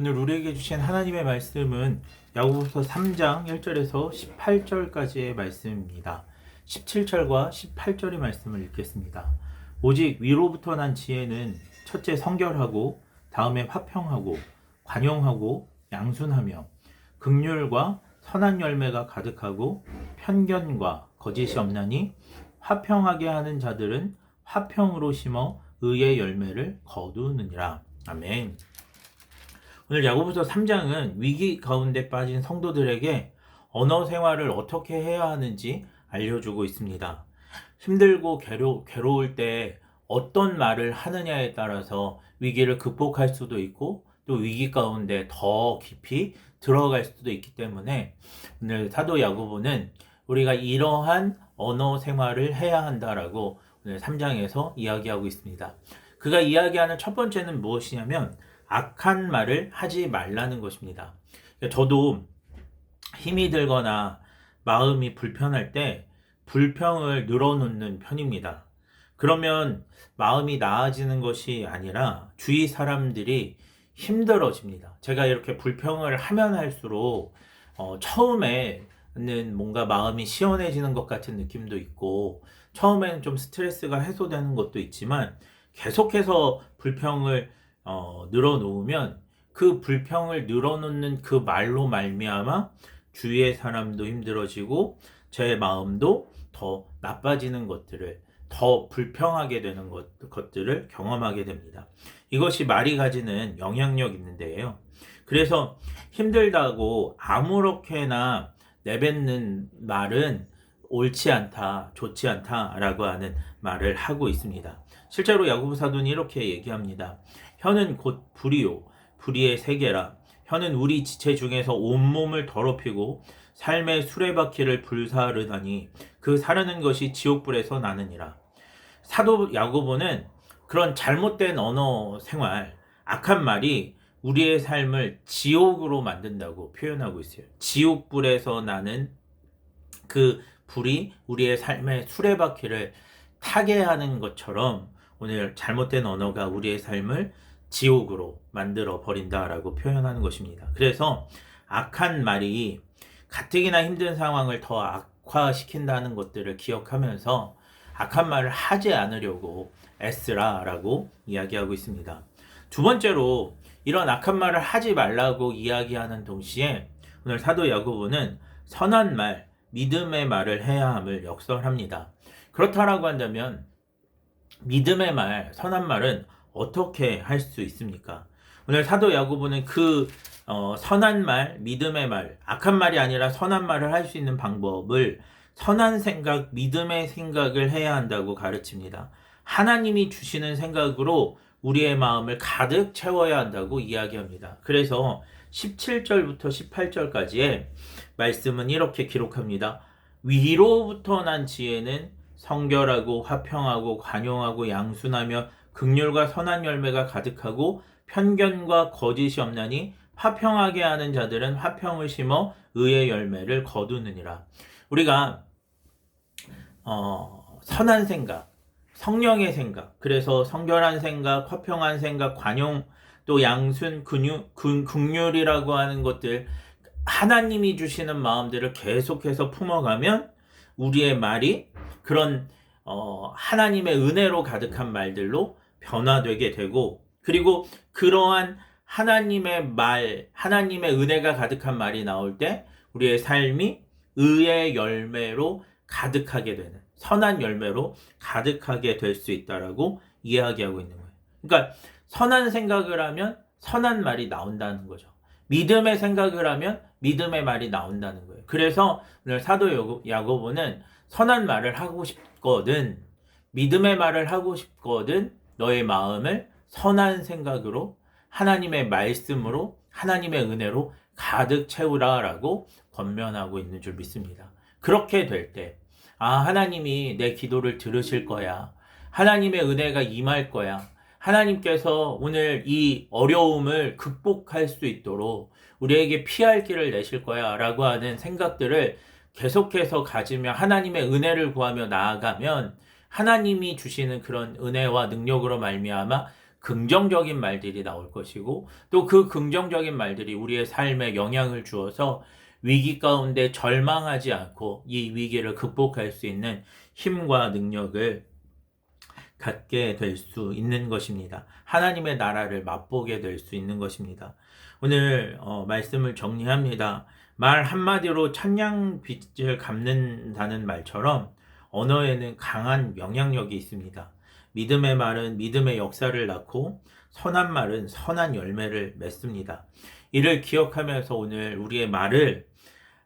오늘 우리에게 주신 하나님의 말씀은 야고보서 3장 1절에서 18절까지의 말씀입니다. 17절과 18절의 말씀을 읽겠습니다. 오직 위로부터 난 지혜는 첫째 성결하고 다음에 화평하고 관용하고 양순하며 극률과 선한 열매가 가득하고 편견과 거짓이 없나니 화평하게 하는 자들은 화평으로 심어 의의 열매를 거두느니라. 아멘. 오늘 야고보서 3장은 위기 가운데 빠진 성도들에게 언어 생활을 어떻게 해야 하는지 알려주고 있습니다. 힘들고 괴로, 괴로울 때 어떤 말을 하느냐에 따라서 위기를 극복할 수도 있고 또 위기 가운데 더 깊이 들어갈 수도 있기 때문에 오늘 사도 야고보는 우리가 이러한 언어 생활을 해야 한다라고 오늘 3장에서 이야기하고 있습니다. 그가 이야기하는 첫 번째는 무엇이냐면 악한 말을 하지 말라는 것입니다. 저도 힘이 들거나 마음이 불편할 때 불평을 늘어놓는 편입니다. 그러면 마음이 나아지는 것이 아니라 주위 사람들이 힘들어집니다. 제가 이렇게 불평을 하면 할수록 어, 처음에는 뭔가 마음이 시원해지는 것 같은 느낌도 있고 처음에는 좀 스트레스가 해소되는 것도 있지만 계속해서 불평을 어, 늘어놓으면 그 불평을 늘어놓는 그 말로 말미암아 주위의 사람도 힘들어지고 제 마음도 더 나빠지는 것들을 더 불평하게 되는 것, 것들을 경험하게 됩니다. 이것이 말이 가지는 영향력 있는데요. 그래서 힘들다고 아무렇게나 내뱉는 말은 옳지 않다, 좋지 않다라고 하는 말을 하고 있습니다. 실제로 야고보 사도는 이렇게 얘기합니다. 혀는 곧 불이요, 불의의 세계라. 혀는 우리 지체 중에서 온몸을 더럽히고 삶의 수레바퀴를 불사르다니 그 사르는 것이 지옥불에서 나느니라. 사도 야고보는 그런 잘못된 언어 생활, 악한 말이 우리의 삶을 지옥으로 만든다고 표현하고 있어요. 지옥불에서 나는 그 불이 우리의 삶의 수레바퀴를 타게 하는 것처럼 오늘 잘못된 언어가 우리의 삶을 지옥으로 만들어 버린다라고 표현하는 것입니다. 그래서 악한 말이 가뜩이나 힘든 상황을 더 악화시킨다는 것들을 기억하면서 악한 말을 하지 않으려고 애쓰라라고 이야기하고 있습니다. 두 번째로 이런 악한 말을 하지 말라고 이야기하는 동시에 오늘 사도 야고보는 선한 말, 믿음의 말을 해야 함을 역설합니다. 그렇다라고 한다면 믿음의 말, 선한 말은 어떻게 할 수 있습니까? 오늘 사도 야고보는 그 어, 선한 말, 믿음의 말, 악한 말이 아니라 선한 말을 할 수 있는 방법을 선한 생각, 믿음의 생각을 해야 한다고 가르칩니다. 하나님이 주시는 생각으로 우리의 마음을 가득 채워야 한다고 이야기합니다. 그래서 17절부터 18절까지의 말씀은 이렇게 기록합니다. 위로부터 난 지혜는 성결하고 화평하고 관용하고 양순하며 극률과 선한 열매가 가득하고 편견과 거짓이 없나니 화평하게 하는 자들은 화평을 심어 의의 열매를 거두느니라. 우리가 어, 선한 생각, 성령의 생각, 그래서 성결한 생각, 화평한 생각, 관용, 또 양순, 극률이라고 하는 것들 하나님이 주시는 마음들을 계속해서 품어가면 우리의 말이 그런 어, 하나님의 은혜로 가득한 말들로 변화되게 되고 그리고 그러한 하나님의 말, 하나님의 은혜가 가득한 말이 나올 때 우리의 삶이 의의 열매로 가득하게 되는 선한 열매로 가득하게 될 수 있다라고 이야기하고 있는 거예요. 그러니까 선한 생각을 하면 선한 말이 나온다는 거죠. 믿음의 생각을 하면 믿음의 말이 나온다는 거예요. 그래서 오늘 사도 야고보는 선한 말을 하고 싶거든, 믿음의 말을 하고 싶거든, 너의 마음을 선한 생각으로 하나님의 말씀으로 하나님의 은혜로 가득 채우라라고 권면하고 있는 줄 믿습니다. 그렇게 될 때, 아, 하나님이 내 기도를 들으실 거야. 하나님의 은혜가 임할 거야. 하나님께서 오늘 이 어려움을 극복할 수 있도록 우리에게 피할 길을 내실 거야. 라고 하는 생각들을 계속해서 가지며 하나님의 은혜를 구하며 나아가면 하나님이 주시는 그런 은혜와 능력으로 말미암아 긍정적인 말들이 나올 것이고 또 그 긍정적인 말들이 우리의 삶에 영향을 주어서 위기 가운데 절망하지 않고 이 위기를 극복할 수 있는 힘과 능력을 갖게 될 수 있는 것입니다. 하나님의 나라를 맛보게 될 수 있는 것입니다. 오늘 어, 말씀을 정리합니다. 말 한마디로 천냥빚을 갚는다는 말처럼 언어에는 강한 영향력이 있습니다. 믿음의 말은 믿음의 역사를 낳고 선한 말은 선한 열매를 맺습니다. 이를 기억하면서 오늘 우리의 말을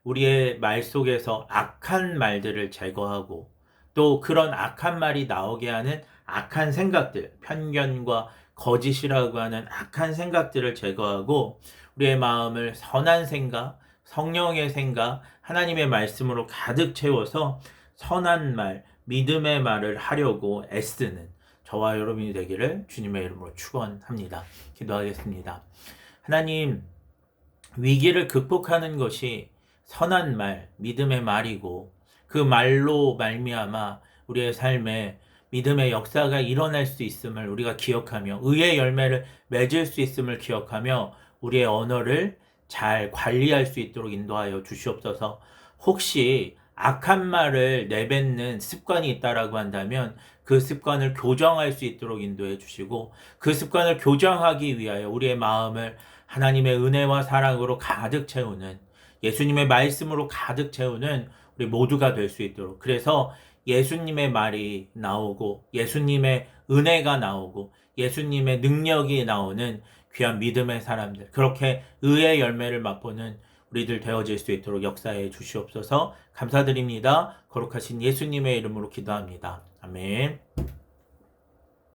우리의 말 속에서 악한 말들을 제거하고 또 그런 악한 말이 나오게 하는 악한 생각들, 편견과 거짓이라고 하는 악한 생각들을 제거하고 우리의 마음을 선한 생각, 성령의 생각, 하나님의 말씀으로 가득 채워서 선한 말, 믿음의 말을 하려고 애쓰는 저와 여러분이 되기를 주님의 이름으로 축원합니다. 기도하겠습니다. 하나님 위기를 극복하는 것이 선한 말, 믿음의 말이고 그 말로 말미암아 우리의 삶에 믿음의 역사가 일어날 수 있음을 우리가 기억하며 의의 열매를 맺을 수 있음을 기억하며 우리의 언어를 잘 관리할 수 있도록 인도하여 주시옵소서. 혹시 악한 말을 내뱉는 습관이 있다라고 한다면 그 습관을 교정할 수 있도록 인도해 주시고 그 습관을 교정하기 위하여 우리의 마음을 하나님의 은혜와 사랑으로 가득 채우는 예수님의 말씀으로 가득 채우는 우리 모두가 될 수 있도록 그래서 예수님의 말이 나오고 예수님의 은혜가 나오고 예수님의 능력이 나오는 귀한 믿음의 사람들 그렇게 의의 열매를 맛보는 우리들 되어질 수 있도록 역사해 주시옵소서 감사드립니다. 거룩하신 예수님의 이름으로 기도합니다. 아멘.